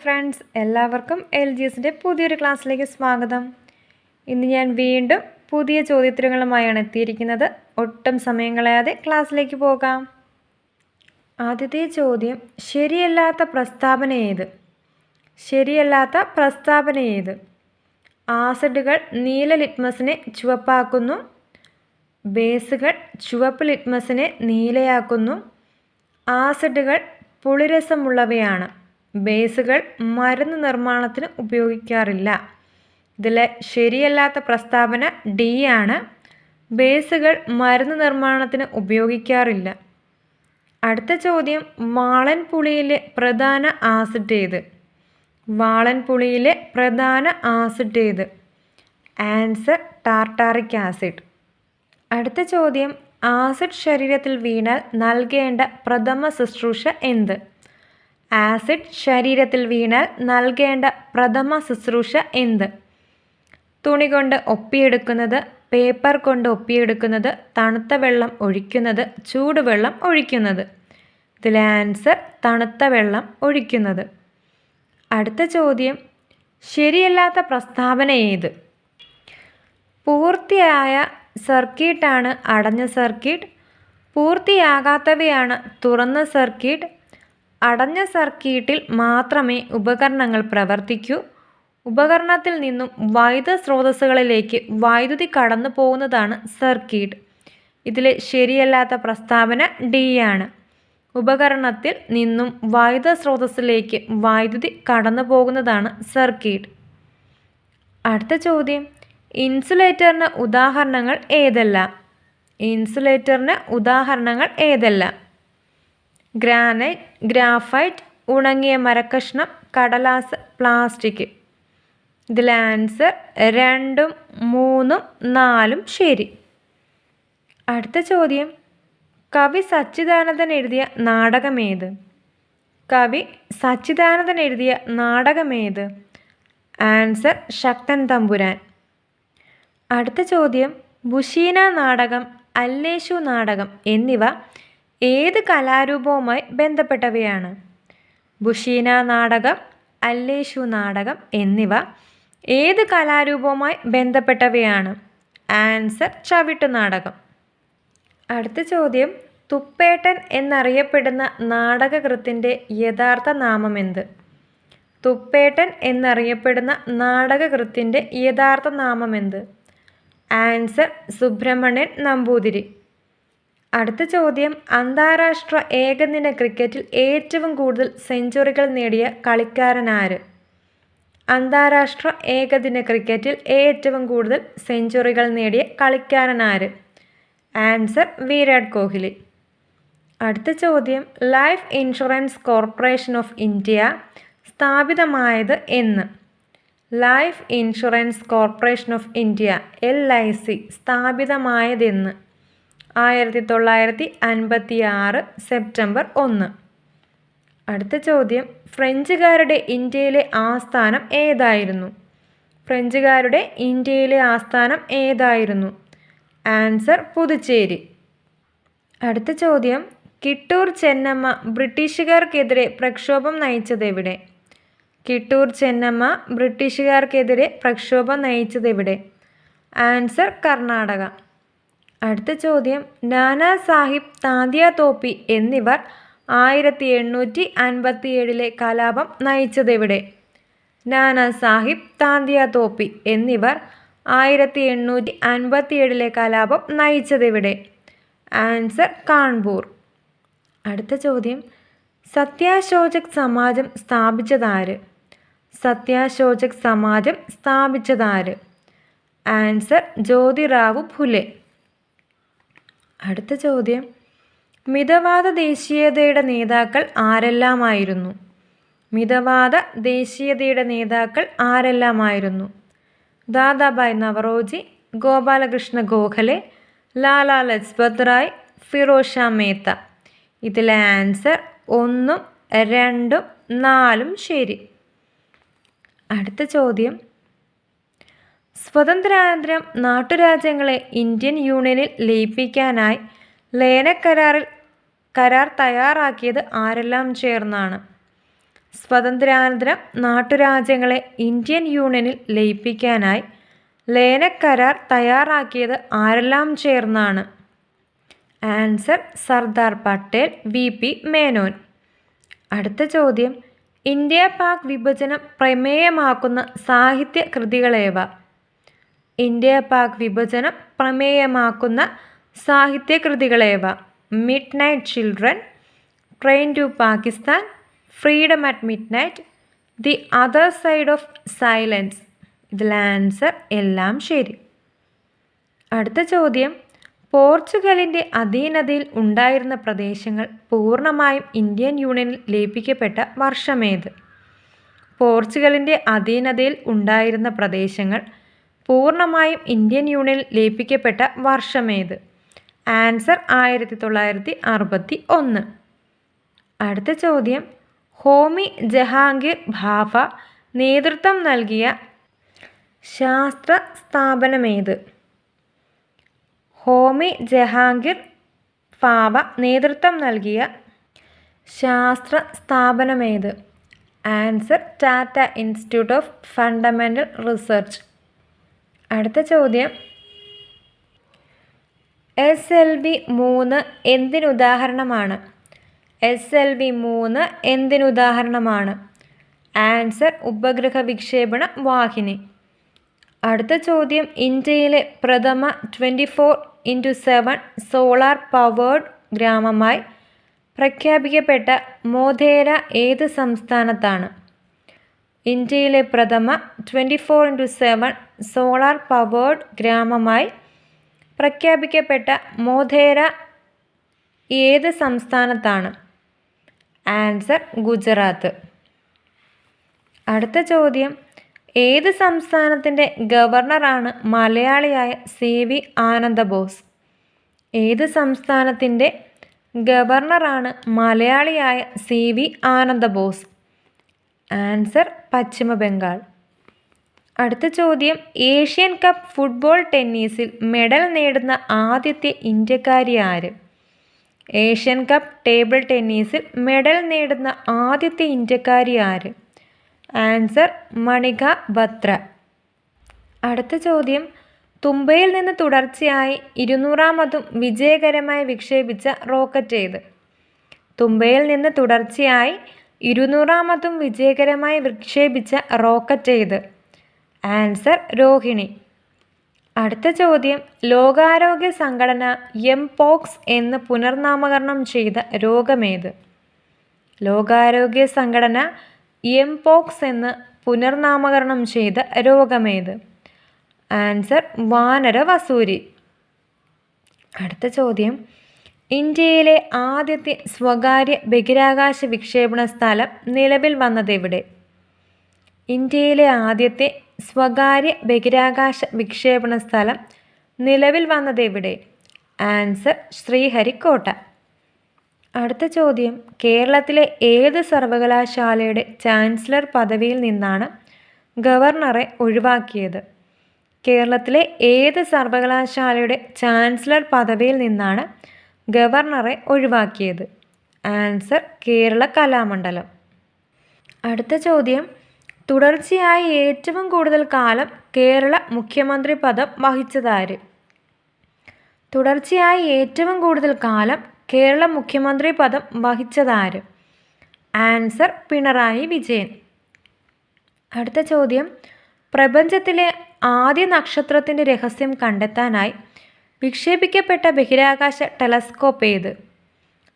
Friends എല്ലാവർക്കും L G എസിന്റെ പുതിയൊരു ക്ലാസ്സിലേക്ക് സ്വാഗതം. ഇന്ന് ഞാൻ വീണ്ടും പുതിയ ചോദ്യോത്തരങ്ങളുമായാണ് എത്തിയിരിക്കുന്നത്. ഒട്ടും സമയം കളയാതെ ക്ലാസ്സിലേക്ക് പോകാം. ആദ്യത്തെ ചോദ്യം ശരിയല്ലാത്ത പ്രസ്താവന ഏത്? ശരിയല്ലാത്ത പ്രസ്താവന ഏത്? ആസിഡുകൾ നീല ലിറ്റ്മസിനെ ചുവപ്പാക്കുന്നു. ബേസുകൾ ചുവപ്പ് ലിറ്റ്മസിനെ നീലയാക്കുന്നു. ആസിഡുകൾ പുളിരസമുള്ളവയാണ്. ബേസുകൾ മരുന്ന് നിർമ്മാണത്തിന് ഉപയോഗിക്കാറില്ല. ഇതിലെ ശരിയല്ലാത്ത പ്രസ്താവന ഡി ആണ്. ബേസുകൾ മരുന്ന് നിർമ്മാണത്തിന് ഉപയോഗിക്കാറില്ല. അടുത്ത ചോദ്യം വാളൻപുളിയിലെ പ്രധാന ആസിഡ് ഏത്? വാളൻപുളിയിലെ പ്രധാന ആസിഡ് ഏത്? Answer tartaric acid. അടുത്ത ചോദ്യം ആസിഡ് ശരീരത്തിൽ വീണാൽ നൽകേണ്ട പ്രഥമ ശുശ്രൂഷ എന്ത്? ആസിഡ് ശരീരത്തിൽ വീണാൽ നൽകേണ്ട പ്രഥമ ശുശ്രൂഷ എന്ത്? തുണി കൊണ്ട് ഒപ്പിയെടുക്കുന്നത് പേപ്പർ കൊണ്ട് ഒപ്പിയെടുക്കുന്നത് തണുത്ത വെള്ളം ഒഴിക്കുന്നത് ചൂടുവെള്ളം ഒഴിക്കുന്നത്. ഇതിലെ ആൻസർ തണുത്ത വെള്ളം ഒഴിക്കുന്നത്. അടുത്ത ചോദ്യം ശരിയല്ലാത്ത പ്രസ്താവന ഏത്? പൂർത്തിയായ സർക്യൂട്ടാണ് അടഞ്ഞ സർക്യൂട്ട് പൂർത്തിയാകാത്തവയാണ് തുറന്ന സർക്യൂട്ട് അടഞ്ഞ സർക്യൂട്ടിൽ മാത്രമേ ഉപകരണങ്ങൾ പ്രവർത്തിക്കൂ. ഉപകരണത്തിൽ നിന്നും വൈദ്യുത സ്രോതസ്സുകളിലേക്ക് വൈദ്യുതി കടന്നു പോകുന്നതാണ് സർക്യൂട്ട് ഇതിലെ ശരിയല്ലാത്ത പ്രസ്താവന ഡി ആണ്. ഉപകരണത്തിൽ നിന്നും വൈദ്യുത സ്രോതസ്സിലേക്ക് വൈദ്യുതി കടന്നു പോകുന്നതാണ് സർക്യൂട്ട് അടുത്ത ചോദ്യം. ഇൻസുലേറ്ററിന് ഉദാഹരണങ്ങൾ ഏതെല്ലാം? ഇൻസുലേറ്ററിന് ഉദാഹരണങ്ങൾ ഏതെല്ലാം? ഗ്രാനൈറ്റ് ഗ്രാഫൈറ്റ് ഉണങ്ങിയ മരക്കഷ്ണം കടലാസ് പ്ലാസ്റ്റിക്. ഇതിൽ ആൻസർ രണ്ടും മൂന്നും നാലും ശരി. അടുത്ത ചോദ്യം. കവി സച്ചിദാനന്ദൻ എഴുതിയ നാടകമേത്? കവി സച്ചിദാനന്ദൻ എഴുതിയ നാടകമേത്? ആൻസർ ശക്തൻ തമ്പുരാൻ. അടുത്ത ചോദ്യം. ബുഷീന നാടകം അല്ലേശു നാടകം എന്നിവ ഏത് കലാരൂപവുമായി ബന്ധപ്പെട്ടവയാണ്? ബുഷീന നാടകം അല്ലേഷു നാടകം എന്നിവ ഏത് കലാരൂപവുമായി ബന്ധപ്പെട്ടവയാണ്? ആൻസർ ചവിട്ടു നാടകം. അടുത്ത ചോദ്യം തുപ്പേട്ടൻ എന്നറിയപ്പെടുന്ന നാടകകൃത്തിന്റെ യഥാർത്ഥ നാമം എന്ത്? തുപ്പേട്ടൻ എന്നറിയപ്പെടുന്ന നാടകകൃത്തിന്റെ യഥാർത്ഥ നാമം എന്ത്? ആൻസർ സുബ്രഹ്മണ്യൻ നമ്പൂതിരി. അടുത്ത ചോദ്യം. അന്താരാഷ്ട്ര ഏകദിന ക്രിക്കറ്റിൽ ഏറ്റവും കൂടുതൽ സെഞ്ചുറികൾ നേടിയ കളിക്കാരനാര്? അന്താരാഷ്ട്ര ഏകദിന ക്രിക്കറ്റിൽ ഏറ്റവും കൂടുതൽ സെഞ്ചുറികൾ നേടിയ കളിക്കാരനാര്? ആൻസർ വിരാട് കോഹ്ലി. അടുത്ത ചോദ്യം. Life insurance corporation of India സ്ഥാപിതമായത് എന്ന്? Life insurance corporation of India L I C സ്ഥാപിതമായതെന്ന്? ആയിരത്തി തൊള്ളായിരത്തി അൻപത്തി ആറ് സെപ്റ്റംബർ ഒന്ന്. അടുത്ത ചോദ്യം. ഫ്രഞ്ചുകാരുടെ ഇന്ത്യയിലെ ആസ്ഥാനം ഏതായിരുന്നു? ഫ്രഞ്ചുകാരുടെ ഇന്ത്യയിലെ ആസ്ഥാനം ഏതായിരുന്നു? ആൻസർ പുതുച്ചേരി. അടുത്ത ചോദ്യം. കിട്ടൂർ ചെന്നമ്മ ബ്രിട്ടീഷുകാർക്കെതിരെ പ്രക്ഷോഭം നയിച്ചത് എവിടെ കിട്ടൂർ ചെന്നമ്മ ബ്രിട്ടീഷുകാർക്കെതിരെ പ്രക്ഷോഭം നയിച്ചത് എവിടെ ആൻസർ കർണാടക. അടുത്ത ചോദ്യം. നാനാ സാഹിബ് താന്തിയ തോപ്പി എന്നിവർ ആയിരത്തി എണ്ണൂറ്റി അൻപത്തി ഏഴിലെ കലാപം നയിച്ചതെവിടെ? നാനാ സാഹിബ് താന്തിയ തോപ്പി എന്നിവർ ആയിരത്തി എണ്ണൂറ്റി അൻപത്തി ഏഴിലെ കലാപം നയിച്ചതെവിടെ? ആൻസർ കാൺപൂർ. അടുത്ത ചോദ്യം. സത്യാശോചക് സമാജം സ്ഥാപിച്ചതാര്? സത്യാശോചക് സമാജം സ്ഥാപിച്ചതാര്? ആൻസർ ജ്യോതിറാവു ഫുലെ. അടുത്ത ചോദ്യം. മിതവാദ ദേശീയതയുടെ നേതാക്കൾ ആരെല്ലാമായിരുന്നു? മിതവാദ ദേശീയതയുടെ നേതാക്കൾ ആരെല്ലാമായിരുന്നു? ദാദാബായ് നവറോജി ഗോപാലകൃഷ്ണ ഗോഖലെ ലാലാ ലജ്പത് റായ് ഫിറോഷ മേത്ത. ഇതിലെ ആൻസർ ഒന്നും രണ്ടും നാലും ശരി. അടുത്ത ചോദ്യം. സ്വതന്ത്രാനന്തരം നാട്ടുരാജ്യങ്ങളെ ഇന്ത്യൻ യൂണിയനിൽ ലയിപ്പിക്കാനായി ലയനക്കരാറിൽ കരാർ തയ്യാറാക്കിയത് ആരെല്ലാം ചേർന്നാണ്? സ്വതന്ത്രാനന്തരം നാട്ടുരാജ്യങ്ങളെ ഇന്ത്യൻ യൂണിയനിൽ ലയിപ്പിക്കാനായി ലയനക്കരാർ തയ്യാറാക്കിയത് ആരെല്ലാം ചേർന്നാണ്? Answer Sardar Patel V P Menon. അടുത്ത ചോദ്യം ഇന്ത്യ പാക് വിഭജനം പ്രമേയമാക്കുന്ന സാഹിത്യ കൃതികളേവ? ഇന്ത്യ പാക് വിഭജനം പ്രമേയമാക്കുന്ന സാഹിത്യകൃതികളേവ. Midnight children train to Pakistan freedom at midnight the other side of silence ഇതിൽ ആൻസർ എല്ലാം ശരി. അടുത്ത ചോദ്യം പോർച്ചുഗലിന്റെ അധീനതയിൽ ഉണ്ടായിരുന്ന പ്രദേശങ്ങൾ പൂർണമായും ഇന്ത്യൻ യൂണിയനിൽ ലയിപ്പിക്കപ്പെട്ട വർഷമേത്? പോർച്ചുഗലിന്റെ അധീനതയിൽ ഉണ്ടായിരുന്ന പ്രദേശങ്ങൾ പൂർണമായും ഇന്ത്യൻ യൂണിയനിൽ ലയിപ്പിക്കപ്പെട്ട വർഷമേത്? ആൻസർ ആയിരത്തി തൊള്ളായിരത്തി അറുപത്തി ഒന്ന് അടുത്ത ചോദ്യം. ഹോമി ജഹാംഗീർ ഭാഫ നേതൃത്വം നൽകിയ ശാസ്ത്ര സ്ഥാപനമേത്? ഹോമി ജഹാംഗീർ ഭാഫ നേതൃത്വം നൽകിയ ശാസ്ത്ര സ്ഥാപനമേത്? Answer Tata institute of fundamental research. അടുത്ത ചോദ്യം. എസ് എൽ ബി മൂന്ന് എന്തിനുദാഹരണമാണ്? എസ് എൽ ബി മൂന്ന് എന്തിനുദാഹരണമാണ്? ആൻസർ ഉപഗ്രഹ വിക്ഷേപണ വാഹിനി. അടുത്ത ചോദ്യം. ഇന്ത്യയിലെ പ്രഥമ twenty four into seven solar powered ഗ്രാമമായി പ്രഖ്യാപിക്കപ്പെട്ട മോധേര ഏത് സംസ്ഥാനത്താണ്? ഇന്ത്യയിലെ പ്രഥമ twenty four into seven solar powered ഗ്രാമമായി പ്രഖ്യാപിക്കപ്പെട്ട മോധേര ഏത് സംസ്ഥാനത്താണ്? ആൻസർ ഗുജറാത്ത്. അടുത്ത ചോദ്യം ഏത് സംസ്ഥാനത്തിന്റെ ഗവർണറാണ് മലയാളിയായ സി വി ആനന്ദബോസ്? ഏത് സംസ്ഥാനത്തിന്റെ ഗവർണറാണ് മലയാളിയായ സി വി ആനന്ദബോസ്? ആൻസർ പശ്ചിമ ബംഗാൾ അടുത്ത ചോദ്യം. ഏഷ്യൻ കപ്പ് ഫുട്ബോൾ ടെന്നീസിൽ മെഡൽ നേടുന്ന ആദ്യത്തെ ഇന്ത്യക്കാരി ആര്? ഏഷ്യൻ കപ്പ് ടേബിൾ ടെന്നീസിൽ മെഡൽ നേടുന്ന ആദ്യത്തെ ഇന്ത്യക്കാരി ആര്? ആൻസർ മണിക ബത്ര. അടുത്ത ചോദ്യം. തുമ്പയിൽ നിന്ന് തുടർച്ചയായി ഇരുന്നൂറാമതും വിജയകരമായി വിക്ഷേപിച്ച റോക്കറ്റ് ഏത്? തുമ്പയിൽ നിന്ന് തുടർച്ചയായി ഇരുന്നൂറാമതും വിജയകരമായി വിക്ഷേപിച്ച റോക്കറ്റ് ഏത്? ആൻസർ രോഹിണി. അടുത്ത ചോദ്യം ലോകാരോഗ്യ സംഘടന എം പോക്സ് എന്ന് പുനർനാമകരണം ചെയ്ത രോഗമേത്? ലോകാരോഗ്യ സംഘടന എം പോക്സ് എന്ന് പുനർനാമകരണം ചെയ്ത രോഗമേത്? ആൻസർ വാനര വസൂരി. അടുത്ത ചോദ്യം ഇന്ത്യയിലെ ആദ്യത്തെ സ്വകാര്യ ബഹിരാകാശ വിക്ഷേപണ സ്ഥലം നിലവിൽ വന്നതെവിടെ? ഇന്ത്യയിലെ ആദ്യത്തെ സ്വകാര്യ ബഹിരാകാശ വിക്ഷേപണ സ്ഥലം നിലവിൽ വന്നതെവിടെ ആൻസർ ശ്രീഹരിക്കോട്ട. അടുത്ത ചോദ്യം. കേരളത്തിലെ ഏത് സർവകലാശാലയുടെ ചാൻസലർ പദവിയിൽ നിന്നാണ് ഗവർണറെ ഒഴിവാക്കിയത്? കേരളത്തിലെ ഏത് സർവകലാശാലയുടെ ചാൻസലർ പദവിയിൽ നിന്നാണ് ഗവർണറെ ഒഴിവാക്കിയത്? ആൻസർ കേരള കലാമണ്ഡലം. അടുത്ത ചോദ്യം. തുടർച്ചയായി ഏറ്റവും കൂടുതൽ കാലം കേരള മുഖ്യമന്ത്രി പദം വഹിച്ചതാര്? തുടർച്ചയായി ഏറ്റവും കൂടുതൽ കാലം കേരള മുഖ്യമന്ത്രി പദം വഹിച്ചതാര്? ആൻസർ പിണറായി വിജയൻ. അടുത്ത ചോദ്യം. പ്രപഞ്ചത്തിലെ ആദ്യ നക്ഷത്രത്തിന്റെ രഹസ്യം കണ്ടെത്താനായി വിക്ഷേപിക്കപ്പെട്ട ബഹിരാകാശ ടെലസ്കോപ്പ് ഏത്?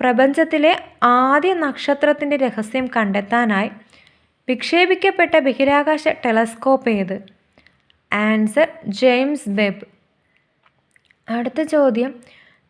പ്രപഞ്ചത്തിലെ ആദ്യ നക്ഷത്രത്തിന്റെ രഹസ്യം കണ്ടെത്താനായി വിക്ഷേപിക്കപ്പെട്ട ബഹിരാകാശ ടെലസ്കോപ്പ് ഏത്? Answer James Webb. അടുത്ത ചോദ്യം.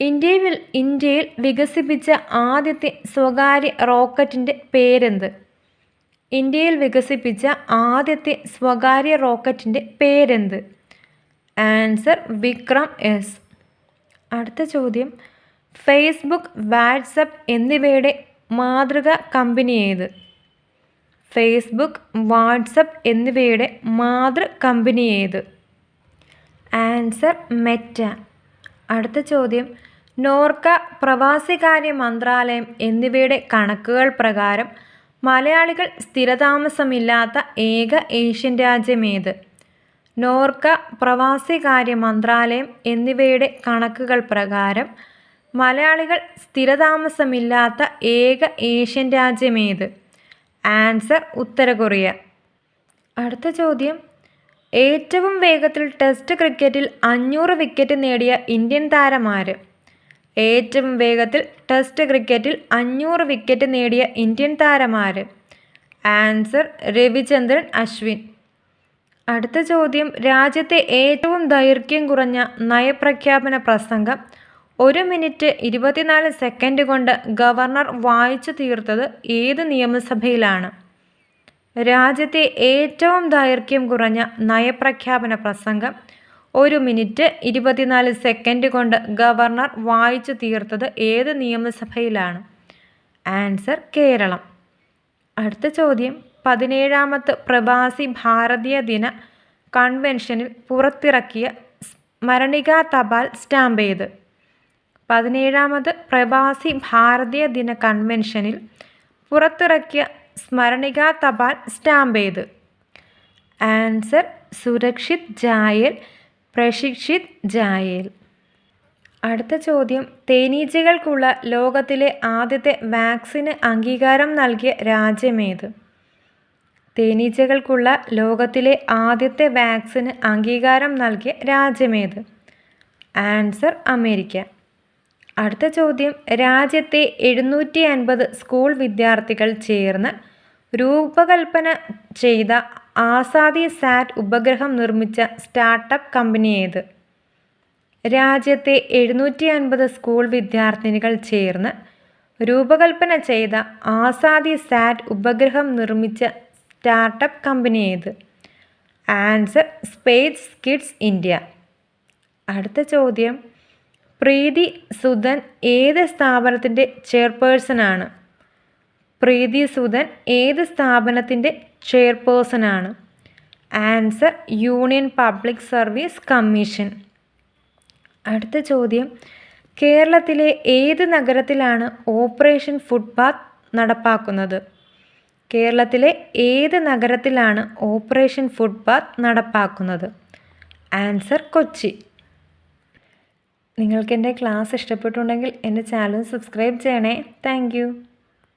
ഇന്ത്യയിൽ ഇന്ത്യയിൽ വികസിപ്പിച്ച ആദ്യത്തെ സ്വകാര്യ റോക്കറ്റിന്റെ പേരെന്ത്? ഇന്ത്യയിൽ വികസിപ്പിച്ച ആദ്യത്തെ സ്വകാര്യ റോക്കറ്റിന്റെ പേരെന്ത്? Answer Vikram S. അടുത്ത ചോദ്യം. ഫേസ്ബുക്ക് വാട്സപ്പ് എന്നിവയുടെ മാതൃക കമ്പനി ഏത്? ഫേസ്ബുക്ക് വാട്സപ്പ് എന്നിവയുടെ മാതൃ കമ്പനി ഏത്? ആൻസർ മെറ്റ അടുത്ത ചോദ്യം നോർക്ക പ്രവാസികാര്യ മന്ത്രാലയം എന്നിവയുടെ കണക്കുകൾ പ്രകാരം മലയാളികൾ സ്ഥിരതാമസമില്ലാത്ത ഏക ഏഷ്യൻ രാജ്യം ഏത്? നോർക്ക പ്രവാസികാര്യ മന്ത്രാലയം എന്നിവയുടെ കണക്കുകൾ പ്രകാരം മലയാളികൾ സ്ഥിരതാമസമില്ലാത്ത ഏക ഏഷ്യൻ രാജ്യമേത് ആൻസർ ഉത്തര കൊറിയ. അടുത്ത ചോദ്യം. ഏറ്റവും വേഗത്തിൽ ടെസ്റ്റ് ക്രിക്കറ്റിൽ അഞ്ഞൂറ് വിക്കറ്റ് നേടിയ ഇന്ത്യൻ താരമാര് ഏറ്റവും വേഗത്തിൽ ടെസ്റ്റ് ക്രിക്കറ്റിൽ അഞ്ഞൂറ് വിക്കറ്റ് നേടിയ ഇന്ത്യൻ താരമാര് ആൻസർ രവിചന്ദ്രൻ അശ്വിൻ. അടുത്ത ചോദ്യം. രാജ്യത്തെ ഏറ്റവും ദൈർഘ്യം കുറഞ്ഞ നയപ്രഖ്യാപന പ്രസംഗം ഒരു മിനിറ്റ് ഇരുപത്തിനാല് സെക്കൻഡ് കൊണ്ട് ഗവർണർ വായിച്ചു തീർത്തത് ഏത് നിയമസഭയിലാണ്? രാജ്യത്തെ ഏറ്റവും ദൈർഘ്യം കുറഞ്ഞ നയപ്രഖ്യാപന പ്രസംഗം ഒരു മിനിറ്റ് ഇരുപത്തിനാല് സെക്കൻഡ് കൊണ്ട് ഗവർണർ വായിച്ചു തീർത്തത് ഏത് നിയമസഭയിലാണ്? ആൻസർ കേരളം. അടുത്ത ചോദ്യം. പതിനേഴാമത്തെ പ്രവാസി ഭാരതീയ ദിന കൺവെൻഷനിൽ പുറത്തിറക്കിയ സ്മരണികാ തപാൽ സ്റ്റാമ്പ് ഏത് പതിനേഴാമത് പ്രവാസി ഭാരതീയ ദിന കൺവെൻഷനിൽ പുറത്തിറക്കിയ സ്മരണിക തപാൽ സ്റ്റാമ്പ് ഏത്? ആൻസർ സുരക്ഷിത് ജായൽ പ്രശിക്ഷിത് ജായൽ. അടുത്ത ചോദ്യം. തേനീച്ചകൾക്കുള്ള ലോകത്തിലെ ആദ്യത്തെ വാക്സിന് അംഗീകാരം നൽകിയ രാജ്യമേത് തേനീച്ചകൾക്കുള്ള ലോകത്തിലെ ആദ്യത്തെ വാക്സിന് അംഗീകാരം നൽകിയ രാജ്യമേത് ആൻസർ അമേരിക്ക. അടുത്ത ചോദ്യം. രാജ്യത്തെ എഴുന്നൂറ്റി അൻപത് സ്കൂൾ വിദ്യാർത്ഥികൾ ചേർന്ന് രൂപകൽപ്പന ചെയ്ത ആസാദി സാറ്റ് ഉപഗ്രഹം നിർമ്മിച്ച സ്റ്റാർട്ടപ്പ് കമ്പനി ഏത്? രാജ്യത്തെ എഴുന്നൂറ്റി അൻപത് സ്കൂൾ വിദ്യാർത്ഥിനികൾ ചേർന്ന് രൂപകൽപ്പന ചെയ്ത ആസാദി സാറ്റ് ഉപഗ്രഹം നിർമ്മിച്ച സ്റ്റാർട്ടപ്പ് കമ്പനി ഏത്? Answer space kids India. അടുത്ത ചോദ്യം. പ്രീതി സുധൻ ഏത് സ്ഥാപനത്തിന്റെ ചെയർപേഴ്സണാണ്? പ്രീതി സുധൻ ഏത് സ്ഥാപനത്തിന്റെ ചെയർപേഴ്സണാണ്? Answer union public service commission. അടുത്ത ചോദ്യം. കേരളത്തിലെ ഏത് നഗരത്തിലാണ് ഓപ്പറേഷൻ ഫുട്പാത്ത് നടപ്പാക്കുന്നത്? കേരളത്തിലെ ഏത് നഗരത്തിലാണ് ഓപ്പറേഷൻ ഫുട്പാത്ത് നടപ്പാക്കുന്നത്? ആൻസർ കൊച്ചി. നിങ്ങൾക്ക് എന്റെ ക്ലാസ് ഇഷ്ടപ്പെട്ടുണ്ടെങ്കിൽ എന്റെ ചാനൽ സബ്സ്ക്രൈബ് ചെയ്യണേ. താങ്ക്